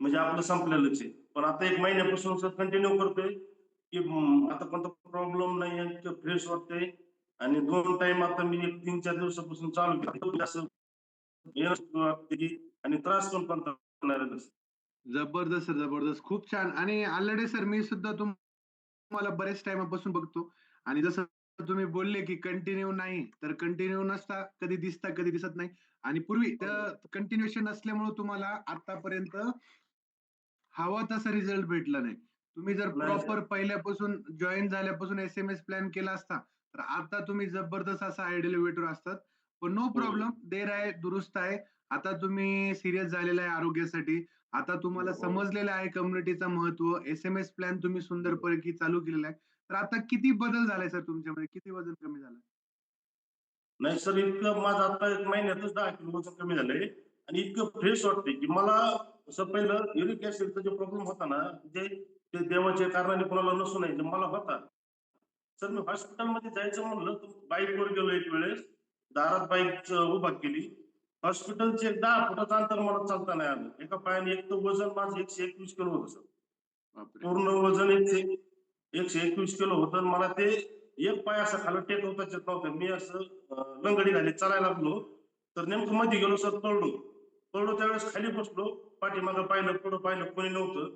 म्हणजे आपलं संपलेलंच आहे. पण आता 1 महिन्यापासून सर कंटिन्यू करतोय, की आता कोणता प्रॉब्लेम नाहीये, इतकं फ्रेश वाटतंय आणि 2 टाईम आता मी एक 3-4 दिवसापासून चालू केलं. असं आणि त्रास पण नाही. जबरदस्त सर, जबरदस्त. खूप छान आणि आल्हाडे सर मी सुद्धा तुम्हाला बऱ्याच टाईमापासून बघतो आणि जसं तुम्ही बोलले, की कंटिन्यू नाही, तर कंटिन्यू नसता, कधी दिसता, कधी दिसत नाही आणि पूर्वी हो. कंटिन्यूएशन नसल्यामुळे तुम्हाला आतापर्यंत हवा तसा रिझल्ट भेटला नाही. तुम्ही जर. प्रॉपर पहिल्यापासून जॉइन झाल्यापासून एस-एम-एस प्लॅन केला असता, तर आता तुम्ही जबरदस्त असा आयडियल वेटवर असतात. पण नो हो. प्रॉब्लेम देर आहे दुरुस्त आहे. आता तुम्ही सीरियस झालेला आहे आरोग्यासाठी. आता तुम्हाला हो. समजलेलं आहे कम्युनिटीचं महत्त्व. एस-एम-एस प्लॅन तुम्ही सुंदरपैकी चालू केलेला आहे. तर आता किती बदल झालाय सर तुमच्यामध्ये? किती वजन कमी झालंय? नाही सर, इतकं माझं आता 1 महिन्यातच 10 किलो वजन कमी झालंय आणि इतकं फ्रेश वाटतंय, की मला पहिलं युरिक ॲसिडचा जो प्रॉब्लेम होता ना, जे ते देवाच्या कारणाने कोणाला नसू नये, मला होता. सर मी हॉस्पिटलमध्ये जायचं म्हणलं, तर बाईकवर गेलो एक वेळेस, दारात बाईक उभा केली. हॉस्पिटलचे 10 फुटाचं अंतर मला चालता नाही आलं. एका पायाने एक तर वजन माझं 121 किलो होतं सर. पूर्ण वजन 121 किलो होतं मला ते एक पाय असा खाली टेकवताच येत नव्हता. मी असं लंगडी घालीत चालायला लागलो, तर नेमकं मध्ये गेलो सर पडलो. पडलो त्यावेळेस खाली बसलो, पाठीमागं पाहिलं, पुढं पाहिलं, कोणी नव्हतं.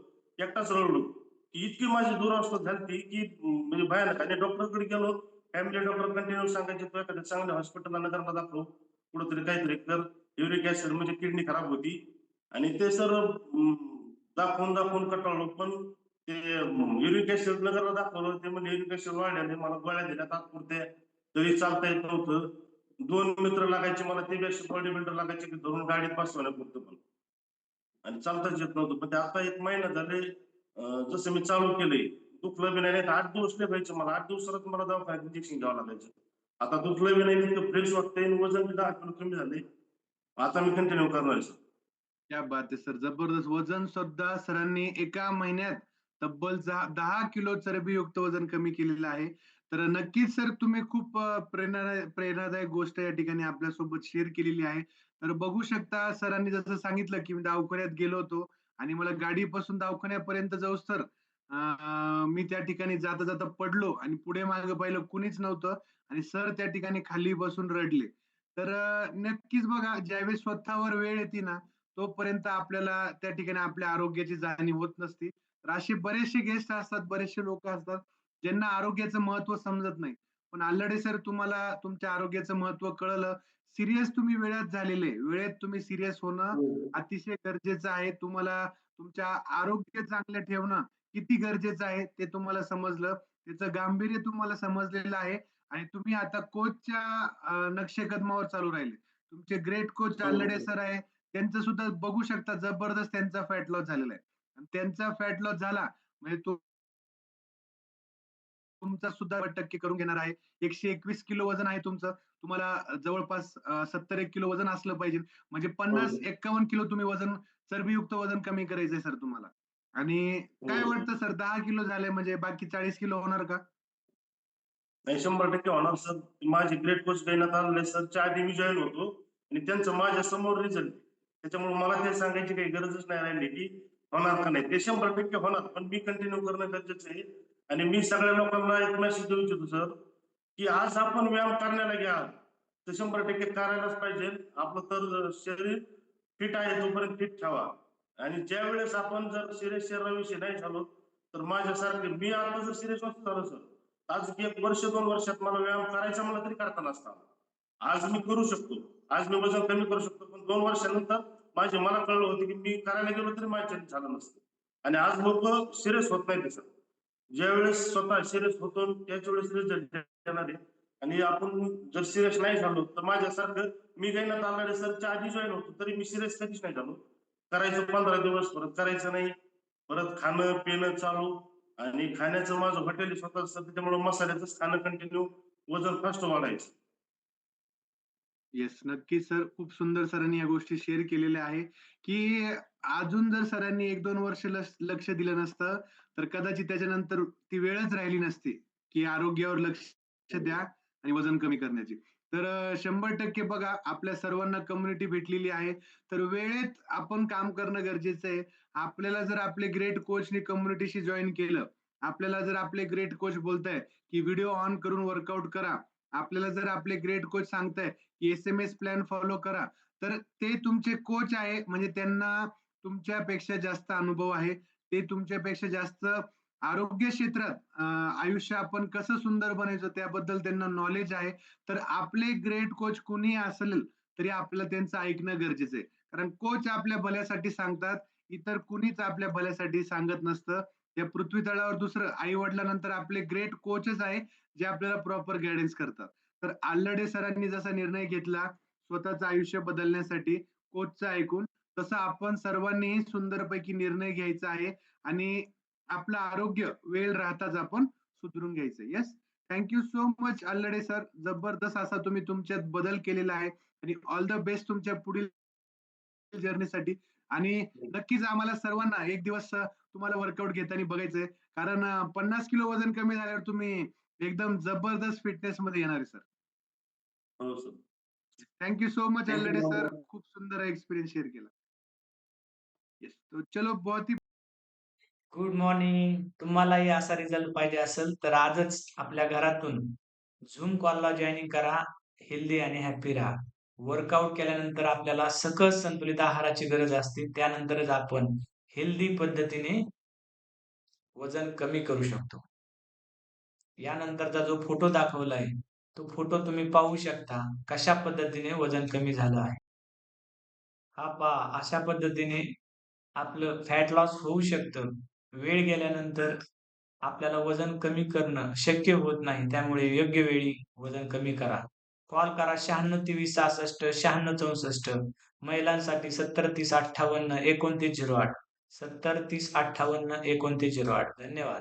एकटाच रडलो. इतकी माझी दुरावस्था झाली की म्हणजे भयानक आणि डॉक्टरकडे गेलो. फॅमिली डॉक्टर कंटिन्यू सांगायचे, "तू एखाद्या चांगल्या हॉस्पिटलला नगरला दाखव. कुठंतरी काहीतरी कर." युरिक ऍसिड म्हणजे किडनी खराब होती आणि ते सर दाखवून, दाखवून कटाळलो पण ते युरिक ऍसिड नगरला दाखवलं. ते म्हणजे युरिक ऍसिड वाढल्याने मला गोळ्या दिल्या तात्पुरत्या. तरी चालता येत नव्हतं. दोन मित्र लागायचे मला ते बॉडी बिल्डर लागायचे, की धरून गाडीत बसवण्यापुरतं पण. आणि चालताच येत नव्हतं. पण ते आता एक महिना झाले जसं मी चालू केले दुखलं बी नाही. आठ दिवस लय व्हायचं मला. आठ दिवसात मला दवाखान्यात इंजेक्शन घ्यावं लागायचं. आता दुखलं बी नाही, इतकं फ्रेश वाटतंय वजन बी दहा किलो कमी झाले आता मी कंटिन्यू करणार सर. क्या बात आहे सर! जबरदस्त. वजन सुद्धा सरांनी एका महिन्यात तब्बल दहा किलो चरबीयुक्त वजन कमी केलेलं आहे. तर नक्कीच सर तुम्ही खूप प्रेरणा प्रेरणादायक प्रेरणादायक गोष्ट या ठिकाणी आपल्यासोबत शेअर केलेली आहे. तर बघू शकता सरांनी जसं सांगितलं, की मी दवाखान्यात गेलो होतो आणि मला गाडीपासून दवाखान्यापर्यंत जाऊस तर मी त्या ठिकाणी जाता-जाता पडलो आणि पुढे-मागे पाहिलं कुणीच नव्हतं आणि सर त्या ठिकाणी खाली बसून रडले. तर नक्कीच बघा ज्यावेळेस स्वतःवर वेळ येते ना, तोपर्यंत आपल्याला त्या ठिकाणी आपल्या आरोग्याची जाणीव होत नसते. तर असे बरेचसे गेस्ट असतात, बरेचसे लोक असतात, ज्यांना आरोग्याचं महत्त्व समजत नाही. पण आल्हाडे सर तुम्हाला तुमच्या आरोग्याचं महत्त्व कळलं. सीरियस तुम्ही वेळेत झालेले. वेळेत तुम्ही सीरियस होणं हो. अतिशय गरजेचं आहे. तुम्हाला तुमच्या आरोग्य चांगलं ठेवणं किती गरजेचं आहे ते तुम्हाला समजलं. त्याचं गांभीर्य तुम्हाला समजलेलं आहे आणि तुम्ही आता कोचच्या नक्षेकदमावर चालू राहिले. तुमचे ग्रेट कोच आल्हाडे हो. सर आहे. त्यांचं सुद्धा बघू शकता जबरदस्त त्यांचा फॅट लॉस झालेला आहे. आणि त्यांचा फॅट लॉस झाला म्हणजे तो तुमचा सुद्धा 100% करून घेणार आहे. 121 किलो वजन आहे तुमचं. तुम्हाला जवळपास अ, 70 किलो वजन असलं पाहिजे. म्हणजे हो, हो. 50-51 किलो तुम्ही वजन चरबीयुक्त वजन कमी करायचंय सर तुम्हाला. आणि काय हो. वाटतं सर 10 किलो झाले म्हणजे बाकी 40 किलो होणार का? नाही 100% होणार सर. माझे ग्रेट कोच देण्यात आलेले सरच्या आधी मी जॉइन होतो आणि त्यांचं माझ्यासमोर रिझल्ट. त्याच्यामुळे मला ते सांगायची काही गरजच नाही राहिली, की होणार का नाही. ते 100% होणार. पण मी कंटिन्यू करणं गरजेचं आहे. आणि मी सगळ्या लोकांना एक मेसेज देऊ इच्छितो सर, की आज आपण व्यायाम करण्याला घ्या, तर 100% करायलाच पाहिजे. आपलं तर शरीर फिट आहे तोपर्यंत फिट ठेवा. आणि ज्यावेळेस आपण जर सिरियस शरीराविषयी नाही झालो, तर माझ्यासारखे मी आता जर सिरियस नसतो झालो सर, आज एक वर्ष दोन वर्षात मला व्यायाम करायचा मला तरी करता नसता आज मी करू शकतो. आज मी वजन कमी करू शकतो. पण दोन वर्षानंतर माझे मला कळलं होतं, की मी करायला गेलो तरी माझ्या झालं नसतं. आणि आज लोक सिरियस होत नाही सर. ज्यावेळेस स्वतः सिरियस होतो त्याच वेळेस रिझल्ट येणार आहे. आणि आपण जर सिरियस नाही झालो, तर माझ्यासारखं मी गैनात आल्हाडे सरच्या आधी जॉईन होतो, तरी मी सिरियस कधीच नाही झालो. करायचं पंधरा दिवस, परत करायचं नाही. परत खाणं-पिणं चालू आणि खाण्याचं माझं हॉटेल स्वतः त्याच्यामुळे मसाल्याचंच खाणं कंटिन्यू वजन फास्ट वाढायचं. येस, नक्कीच सर. खूप सुंदर सरांनी या गोष्टी शेअर केलेल्या आहे, की अजून जर सरांनी 1-2 वर्ष लक्ष दिलं नसतं, तर कदाचित त्याच्यानंतर ती वेळच राहिली नसती, की आरोग्यावर लक्ष द्या आणि वजन कमी करण्याची. तर शंभर टक्के बघा आपल्या सर्वांना कम्युनिटी भेटलेली आहे तर वेळेत आपण काम करणं गरजेचं आहे आपल्याला जर आपले ग्रेट कोचने कम्युनिटीशी जॉईन केलं आपल्याला जर आपले ग्रेट कोच बोलताय की व्हिडिओ ऑन करून वर्कआउट करा आपल्याला जर आपले ग्रेट कोच सांगताय की S M S plan follow करा तर ते तुमचे कोच आहे म्हणजे त्यांना तुमच्यापेक्षा जास्त अनुभव आहे. ते तुमच्यापेक्षा जास्त आरोग्य क्षेत्रात आयुष्य आपण कसं सुंदर बनायचं त्याबद्दल त्यांना नॉलेज आहे. तर आपले ग्रेट कोच कुणी असेल तरी आपल्याला त्यांचं ऐकणं गरजेचं आहे. कारण कोच आपल्या भल्यासाठी सांगतात इतर कुणीच आपल्या भल्यासाठी सांगत नसतं. या पृथ्वी तळावर दुसरं आई वडिलांनंतर आपले ग्रेट कोचच आहे जे आपल्याला प्रॉपर गायडन्स करतात. तर आल्लडे सरांनी जसा निर्णय घेतला स्वतःचं आयुष्य बदलण्यासाठी कोचचं ऐकून तसं आपण सर्वांनीही सुंदरपैकी निर्णय घ्यायचा आहे आणि आपलं आरोग्य वेळ राहताच आपण सुधरून घ्यायचं yes thank you so much आल्लडे sir. जबरदस्त असा तुम्ही तुमच्यात बदल केलेला आहे. आणि ऑल द बेस्ट तुमच्या पुढील जर्नीसाठी आणि नक्कीच आम्हाला सर्वांना एक दिवस तुम्हाला वर्कआउट घेताना बघायचंय. कारण पन्नास किलो वजन कमी झाल्यावर तुम्ही एकदम जबरदस्त फिटनेस मध्ये येणार आहे सर हो sir thank you so much अल्लडे sir. खूप सुंदर एक्सपिरियन्स शेअर केला. येस तो चलो बहुत ही गुड मॉर्निंग तुम्हालाही असा रिझल्ट पाहिजे असेल तर आजच आपल्या घरातून झूम कॉलला जॉईनिंग करा. हेल्दी आणि हॅपी राहा. वर्कआउट केल्यानंतर आपल्याला सकस संतुलित आहाराची गरज असते. त्यानंतरच आपण हेल्दी पद्धतीने वजन कमी करू शकतो. यानंतरचा जो फोटो दाखवलाय तो फोटो तुम्ही पाहू शकता कशा पद्धतीने वजन कमी झालं आहे. हा पहा अशा पद्धतीने आपलं फॅट लॉस होऊ शकतं. वेळ गेल्यानंतर आपल्याला वजन कमी करणं शक्य होत नाही. त्यामुळे योग्य वेळी वजन कमी करा. कॉल करा शहाण्णव तेवीस सहासष्ट शहाण्णव चौसष्ट. महिलांसाठी सत्तर तीस अठ्ठावन्न एकोणतीस झिरो आठ. सत्तर तीस अठ्ठावन्न एकोणतीस झिरो आठ. धन्यवाद.